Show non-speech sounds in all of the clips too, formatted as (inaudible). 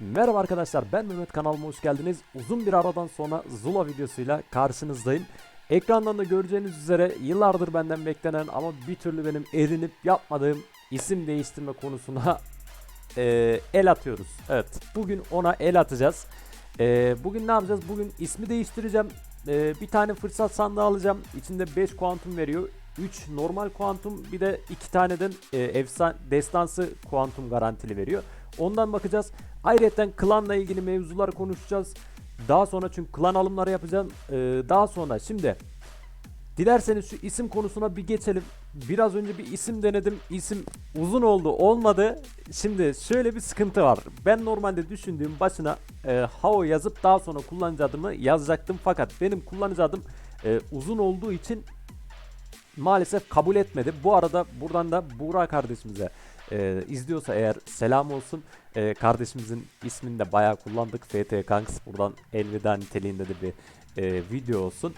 Merhaba arkadaşlar ben Mehmet kanalıma hoş geldiniz. Uzun bir aradan sonra Zula videosuyla karşınızdayım. Ekrandan da göreceğiniz üzere yıllardır benden beklenen ama bir türlü benim erinip yapmadığım isim değiştirme konusuna (laughs) eee, el atıyoruz. Evet bugün ona el atacağız. Eee, bugün ne yapacağız? Bugün ismi değiştireceğim. Eee, bir tane fırsat sandığı alacağım. İçinde 5 kuantum veriyor. 3 normal kuantum bir de 2 taneden e, efsan destansı kuantum garantili veriyor. Ondan bakacağız. Ayrıca klanla ilgili mevzular konuşacağız. Daha sonra çünkü klan alımları yapacağım. Ee, daha sonra şimdi dilerseniz şu isim konusuna bir geçelim. Biraz önce bir isim denedim. İsim uzun oldu olmadı. Şimdi şöyle bir sıkıntı var. Ben normalde düşündüğüm başına e, Hao yazıp daha sonra kullanıcı adımı yazacaktım. Fakat benim kullanıcı adım e, uzun olduğu için maalesef kabul etmedi. Bu arada buradan da Buğra kardeşimize e, izliyorsa eğer selam olsun. E, kardeşimizin ismini de bayağı kullandık. FT Kanks buradan elveda niteliğinde de bir e, video olsun.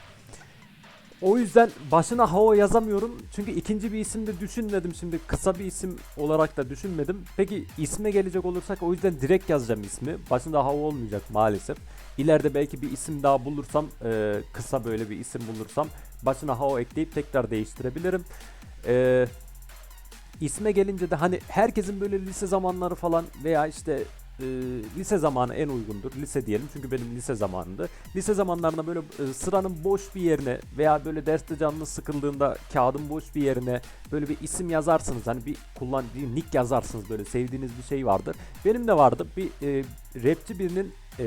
O yüzden başına Hao yazamıyorum. Çünkü ikinci bir isim de düşünmedim şimdi. Kısa bir isim olarak da düşünmedim. Peki isme gelecek olursak o yüzden direkt yazacağım ismi. Başında Hao olmayacak maalesef. İleride belki bir isim daha bulursam, e, kısa böyle bir isim bulursam başına Hao ekleyip tekrar değiştirebilirim. E, isme gelince de hani herkesin böyle lise zamanları falan veya işte e, lise zamanı en uygundur. Lise diyelim çünkü benim lise zamanımdı. Lise zamanlarında böyle e, sıranın boş bir yerine veya böyle derste canlı sıkıldığında kağıdın boş bir yerine böyle bir isim yazarsınız. Hani bir kullan bir nick yazarsınız böyle sevdiğiniz bir şey vardır. Benim de vardı bir e, rapçi birinin e,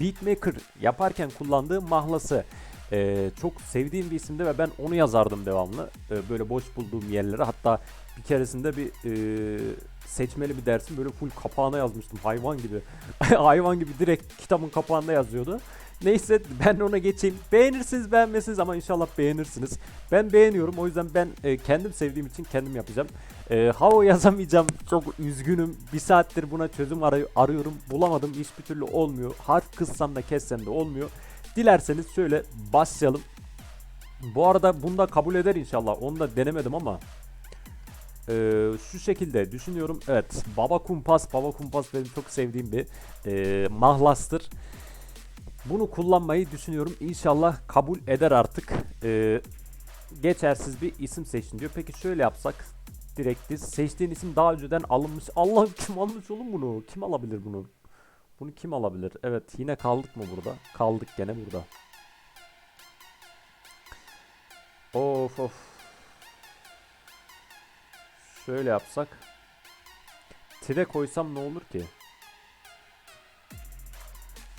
beatmaker yaparken kullandığı mahlası. E, çok sevdiğim bir isimdi ve ben onu yazardım devamlı. E, böyle boş bulduğum yerlere hatta bir keresinde bir e, seçmeli bir dersin böyle full kapağına yazmıştım hayvan gibi. (laughs) hayvan gibi direkt kitabın kapağında yazıyordu. Neyse ben ona geçeyim. Beğenirsiniz beğenmezsiniz ama inşallah beğenirsiniz. Ben beğeniyorum o yüzden ben e, kendim sevdiğim için kendim yapacağım. E, Hao yazamayacağım çok üzgünüm. Bir saattir buna çözüm aray- arıyorum bulamadım hiçbir türlü olmuyor. Harf kıssam da kessem de olmuyor. Dilerseniz şöyle başlayalım. Bu arada bunu da kabul eder inşallah. Onu da denemedim ama ee, şu şekilde düşünüyorum. Evet, Baba Kumpas, Baba Kumpas benim çok sevdiğim bir e, mahlastır. Bunu kullanmayı düşünüyorum. İnşallah kabul eder artık. Ee, geçersiz bir isim seçin diyor. Peki şöyle yapsak direkt biz seçtiğin isim daha önceden alınmış. Allah kim almış oğlum bunu? Kim alabilir bunu? Bunu kim alabilir? Evet yine kaldık mı burada? Kaldık gene burada. Of of. Şöyle yapsak. Tire koysam ne olur ki?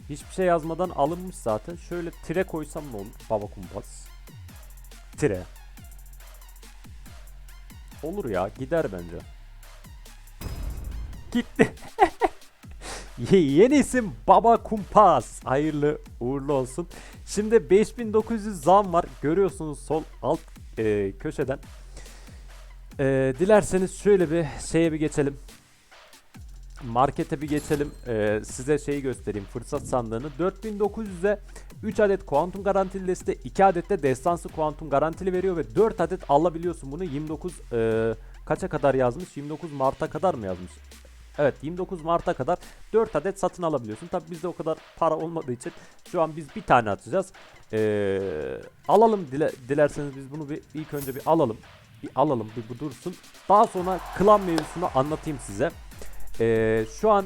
Hiçbir şey yazmadan alınmış zaten. Şöyle tire koysam ne olur? Baba kumpas. Tire. Olur ya gider bence. Gitti. (laughs) Ye- Yeni isim Baba Kumpas. Hayırlı uğurlu olsun. Şimdi 5900 zam var. Görüyorsunuz sol alt e, köşeden. E, dilerseniz şöyle bir şeye bir geçelim. Markete bir geçelim. E, size şeyi göstereyim. Fırsat sandığını. 4900'e 3 adet kuantum garantili deste, 2 adet de destansı kuantum garantili veriyor ve 4 adet alabiliyorsun bunu. 29 e, kaça kadar yazmış? 29 Mart'a kadar mı yazmış? Evet 29 Mart'a kadar 4 adet satın alabiliyorsun. Tabi bizde o kadar para olmadığı için şu an biz bir tane atacağız. Ee, alalım dile, dilerseniz biz bunu bir ilk önce bir alalım. Bir alalım bir bu dursun. Daha sonra klan mevzusunu anlatayım size. Ee, şu an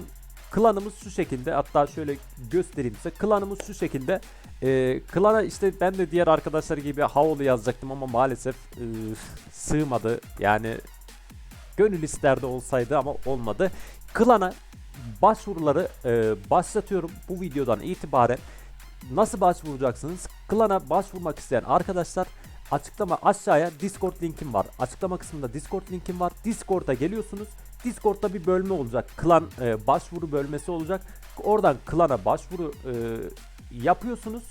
klanımız şu şekilde hatta şöyle göstereyim size. Klanımız şu şekilde. Ee, klana işte ben de diğer arkadaşlar gibi Howl'u yazacaktım ama maalesef e, (laughs) sığmadı. Yani gönül isterdi olsaydı ama olmadı. Klana başvuruları e, başlatıyorum bu videodan itibaren. Nasıl başvuracaksınız? Klana başvurmak isteyen arkadaşlar açıklama aşağıya Discord linkim var. Açıklama kısmında Discord linkim var. Discord'a geliyorsunuz. Discord'da bir bölme olacak. Klan e, başvuru bölmesi olacak. Oradan klana başvuru e, yapıyorsunuz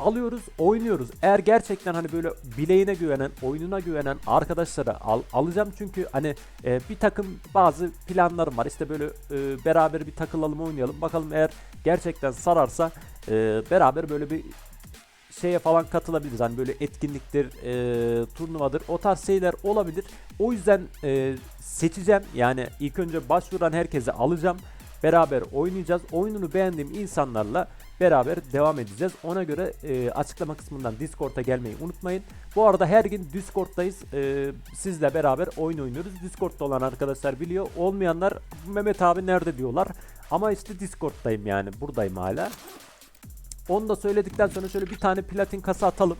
alıyoruz, oynuyoruz. Eğer gerçekten hani böyle bileğine güvenen, oyununa güvenen arkadaşlara al, alacağım çünkü hani e, bir takım bazı planlarım var. İşte böyle e, beraber bir takılalım, oynayalım. Bakalım eğer gerçekten sararsa e, beraber böyle bir şeye falan katılabiliriz. Hani böyle etkinliktir, e, turnuvadır, o tarz şeyler olabilir. O yüzden e, seçeceğim. Yani ilk önce başvuran herkese alacağım. beraber oynayacağız. Oyununu beğendiğim insanlarla beraber devam edeceğiz. Ona göre e, açıklama kısmından Discord'a gelmeyi unutmayın. Bu arada her gün Discord'dayız. E, sizle beraber oyun oynuyoruz. Discord'da olan arkadaşlar biliyor. Olmayanlar Mehmet abi nerede diyorlar. Ama işte Discord'dayım yani. Buradayım hala. Onu da söyledikten sonra şöyle bir tane platin kasa atalım.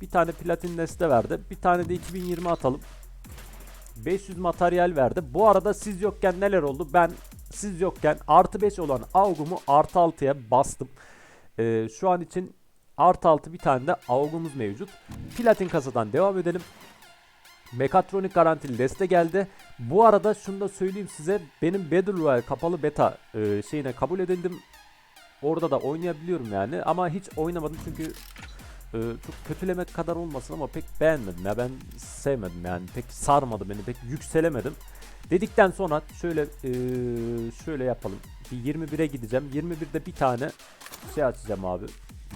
Bir tane platin deste verdi. Bir tane de 2020 atalım. 500 materyal verdi. Bu arada siz yokken neler oldu? Ben siz yokken artı 5 olan avgumu artı 6'ya bastım. Ee, şu an için artı 6 bir tane de avgumuz mevcut. Platin kasadan devam edelim. Mekatronik garantili deste geldi. Bu arada şunu da söyleyeyim size. Benim Battle Royale kapalı beta e, şeyine kabul edildim. Orada da oynayabiliyorum yani. Ama hiç oynamadım çünkü e, çok kötülemek kadar olmasın ama pek beğenmedim ya. Ben sevmedim yani. Pek sarmadı beni. Pek yükselemedim. Dedikten sonra şöyle e, şöyle yapalım. Bir 21'e gideceğim. 21'de bir tane şey açacağım abi.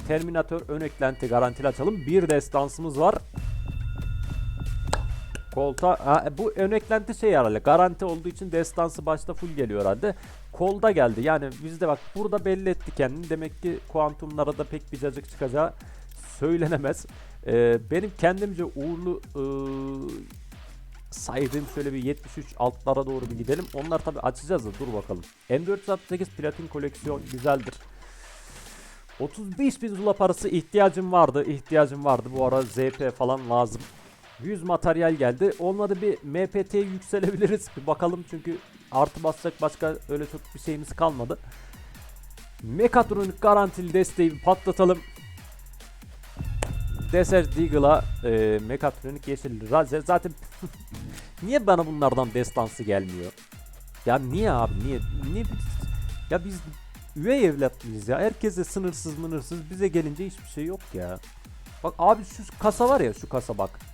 Terminator ön eklenti garantili açalım. Bir destansımız var. Kolta ha, bu ön eklenti şey herhalde garanti olduğu için destansı başta full geliyor herhalde. Kolda geldi yani bizde bak burada belli etti kendini demek ki kuantumlara da pek bir cacık çıkacağı söylenemez. Ee, benim kendimce uğurlu ıı, saydığım şöyle bir 73 altlara doğru bir gidelim. Onlar tabi açacağız da dur bakalım. M468 platin koleksiyon güzeldir. 35 bin zula parası ihtiyacım vardı. ihtiyacım vardı. Bu ara ZP falan lazım. 100 materyal geldi. Olmadı bir MPT yükselebiliriz. Bir bakalım çünkü artı basacak başka öyle çok bir şeyimiz kalmadı. Mekatronik garantili desteği patlatalım. Desert Deagle'a e, Mekatronik yeşil Raze zaten (laughs) niye bana bunlardan destansı gelmiyor? Ya niye abi niye? Niye ya biz üvey evlat mıyız ya? Herkese sınırsız mınırsız bize gelince hiçbir şey yok ya. Bak abi şu kasa var ya şu kasa bak.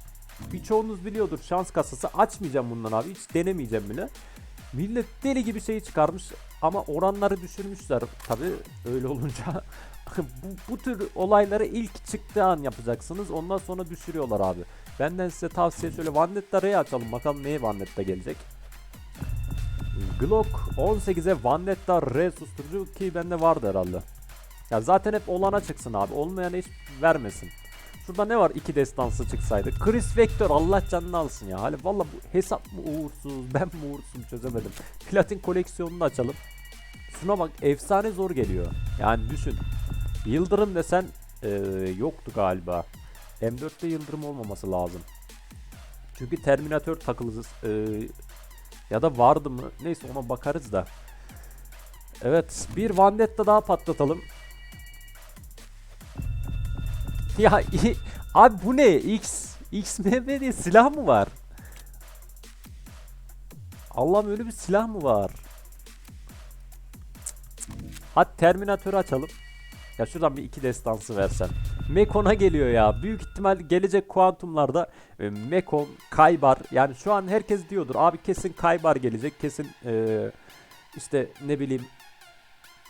Birçoğunuz biliyordur şans kasası. Açmayacağım bundan abi. Hiç denemeyeceğim bile. Millet deli gibi şey çıkarmış ama oranları düşürmüşler tabi öyle olunca. (laughs) bu, bu tür olayları ilk çıktığı an yapacaksınız. Ondan sonra düşürüyorlar abi. Benden size tavsiye şöyle Vandetta R'yi açalım. Bakalım neye Vandetta gelecek. Glock 18'e Vandetta R susturucu ki bende vardı herhalde. Ya zaten hep olana çıksın abi. Olmayana hiç vermesin. Şurada ne var iki destansı çıksaydı. Chris Vector Allah canını alsın ya. Hani valla bu hesap mı uğursuz ben mi uğursuzum çözemedim. Platin koleksiyonunu açalım. Şuna bak efsane zor geliyor. Yani düşün. Yıldırım desen eee, yoktu galiba. M4'te yıldırım olmaması lazım. Çünkü Terminator takılız. eee, ya da vardı mı? Neyse ona bakarız da. Evet bir Vandetta daha patlatalım. Ya abi bu ne? X XMB diye silah mı var? Allah'ım öyle bir silah mı var? Hadi Terminatör'ü açalım. Ya şuradan bir iki destansı versen. Mekon'a geliyor ya. Büyük ihtimal gelecek kuantumlarda e, Mekon, Kaybar. Yani şu an herkes diyordur. Abi kesin Kaybar gelecek. Kesin e, işte ne bileyim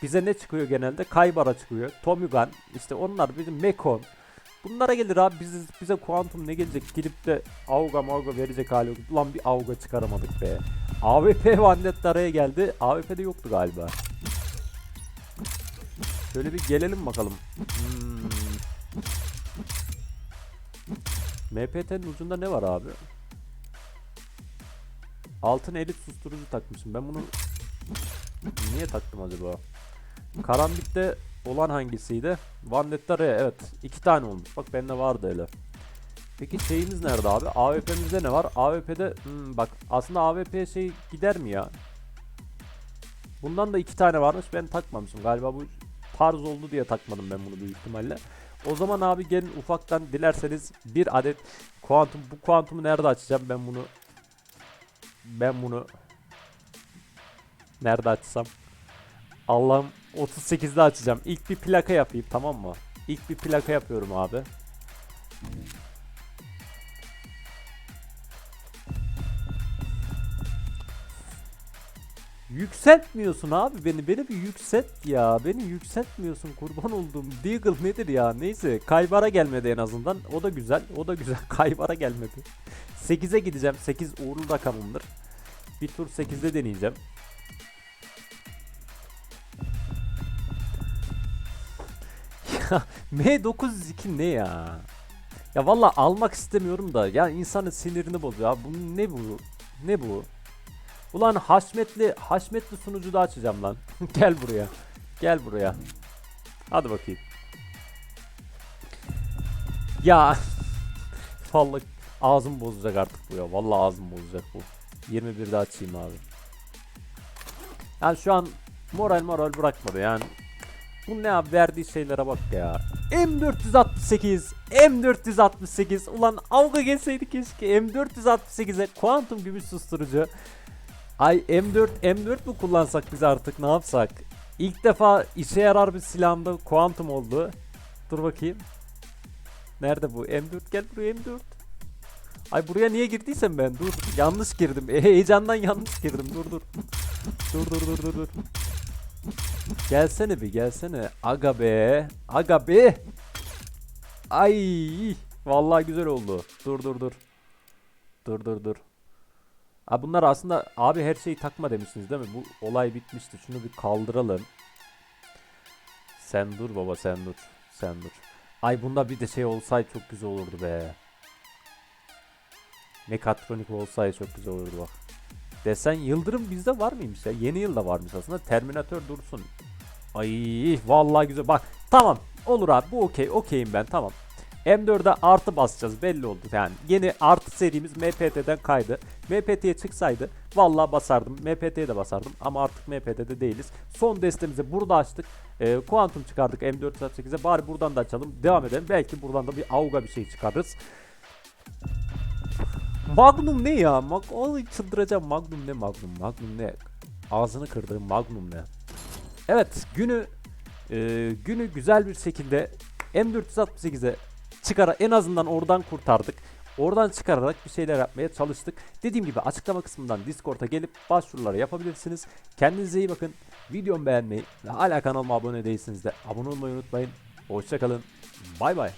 bize ne çıkıyor genelde? Kaybar'a çıkıyor. Tomugan. işte onlar bizim Mekon. Bunlara gelir abi bize, bize kuantum ne gelecek? Gidip de Auga Mauga verecek hali yok. Ulan bir Auga çıkaramadık be. AWP (laughs) Vandetta'ya geldi. AWP'de yoktu galiba. Şöyle bir gelelim bakalım. Hmm. MPT'nin ucunda ne var abi? Altın elit susturucu takmışım. Ben bunu niye taktım acaba? Karambit'te olan hangisiydi? Vandetta R evet. iki tane olmuş. Bak bende vardı öyle. Peki şeyimiz nerede abi? AWP'mizde ne var? AWP'de hmm, bak aslında AWP şey gider mi ya? Bundan da iki tane varmış. Ben takmamışım. Galiba bu tarz oldu diye takmadım ben bunu büyük ihtimalle. O zaman abi gelin ufaktan dilerseniz bir adet kuantum bu kuantumu nerede açacağım ben bunu ben bunu nerede açsam Allah'ım 38'de açacağım. İlk bir plaka yapayım tamam mı? İlk bir plaka yapıyorum abi. Yükseltmiyorsun abi beni. Beni bir yükselt ya. Beni yükseltmiyorsun kurban olduğum. Deagle nedir ya? Neyse Kaybar'a gelmedi en azından. O da güzel. O da güzel. (laughs) Kaybar'a gelmedi. 8'e gideceğim. 8 uğurlu rakamımdır. Bir tur 8'de deneyeceğim. (laughs) M902 ne ya? Ya valla almak istemiyorum da ya insanın sinirini bozuyor. Ya bu ne bu? Ne bu? Ulan haşmetli haşmetli sunucu da açacağım lan. (laughs) Gel buraya. Gel buraya. Hadi bakayım. Ya (laughs) vallahi ağzım bozacak artık bu ya. Vallahi ağzım bozacak bu. 21'de açayım abi. Yani şu an moral moral bırakmadı yani. Bu ne abi verdiği şeylere bak ya. M468 M468 ulan avga gelseydi keşke M468'e kuantum gümüş susturucu. Ay M4 M4 mü kullansak biz artık ne yapsak? İlk defa işe yarar bir silahımda kuantum oldu. Dur bakayım. Nerede bu? M4 gel buraya M4. Ay buraya niye girdiysem ben dur. Yanlış girdim. E, (laughs) heyecandan yanlış girdim. Dur dur. (laughs) dur dur dur dur dur. Gelsene bir gelsene. Aga be. Aga be. Ay. Vallahi güzel oldu. Dur dur dur. Dur dur dur. Abi bunlar aslında abi her şeyi takma demişsiniz değil mi? Bu olay bitmişti. Şunu bir kaldıralım. Sen dur baba sen dur. Sen dur. Ay bunda bir de şey olsaydı çok güzel olurdu be. Mekatronik olsaydı çok güzel olurdu bak. Desen Yıldırım bizde var mıymış ya? Yeni yılda varmış aslında. Terminator dursun. Ay vallahi güzel. Bak tamam. Olur abi bu okey. Okeyim ben tamam. M4'e artı basacağız belli oldu yani. Yeni artı serimiz MPT'den kaydı. MPT'ye çıksaydı vallahi basardım. MPT'ye de basardım ama artık MPT'de değiliz. Son destemizi burada açtık. Ee, Quantum çıkardık M468'e. Bari buradan da açalım. Devam edelim. Belki buradan da bir Auga bir şey çıkarırız. Magnum ne ya? Mag Oy çıldıracağım. Magnum ne Magnum? Magnum ne? Ağzını kırdığım Magnum ne? Evet günü e, günü güzel bir şekilde M468'e çıkara en azından oradan kurtardık. Oradan çıkararak bir şeyler yapmaya çalıştık. Dediğim gibi açıklama kısmından Discord'a gelip başvuruları yapabilirsiniz. Kendinize iyi bakın. Videomu beğenmeyi ve hala kanalıma abone değilseniz de abone olmayı unutmayın. Hoşçakalın. Bay bay.